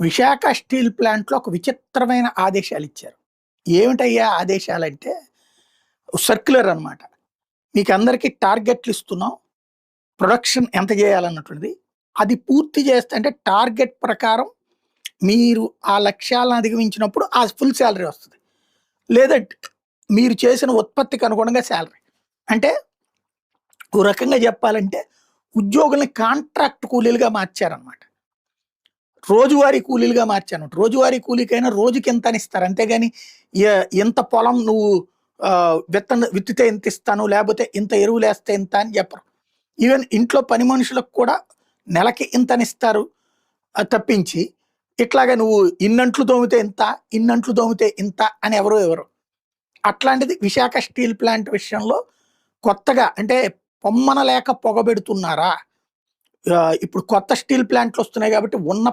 Visakha steel ప్లాంట్లో ఒక విచిత్రమైన ఆదేశాలు ఇచ్చారు. ఏమిటయ్యా ఆదేశాలంటే సర్క్యులర్ అనమాట మీకు అందరికీ టార్గెట్లు ఇస్తున్నాం. ప్రొడక్షన్ ఎంత చేయాలన్నటువంటిది. అది పూర్తి చేస్తే అంటే టార్గెట్ ప్రకారం మీరు ఆ లక్ష్యాలను అధిగమించినప్పుడు ఆ ఫుల్ శాలరీ వస్తుంది. లేదంటే మీరు చేసిన ఉత్పత్తికి అనుగుణంగా శాలరీ అంటే ఓ రకంగా చెప్పాలంటే ఉద్యోగుల్ని కాంట్రాక్ట్ కూలీలుగా మార్చారనమాట రోజువారీ కూలీలుగా మార్చాను. రోజువారీ కూలీకైనా రోజుకి ఎంత అని ఇస్తారు. అంతేగాని ఎంత పొలం నువ్వు విత్తన విత్తితే ఎంత ఇస్తాను లేకపోతే ఇంత ఎరువులు వేస్తే ఇంత అని చెప్పరు. ఈవెన్ ఇంట్లో పని మనుషులకు కూడా నెలకి ఇంతనిస్తారు ఇస్తారు. తప్పించి ఇట్లాగా నువ్వు ఇన్నంట్లు దోమితే ఇంత ఇన్నంట్లు దోమితే ఇంత అని ఎవరు ఎవరు. అట్లాంటిది విశాఖ స్టీల్ ప్లాంట్ విషయంలో కొత్తగా అంటే పొమ్మన లేక పొగబెడుతున్నారా? ఇప్పుడు కొత్త స్టీల్ ప్లాంట్లు వస్తున్నాయి కాబట్టి ఉన్న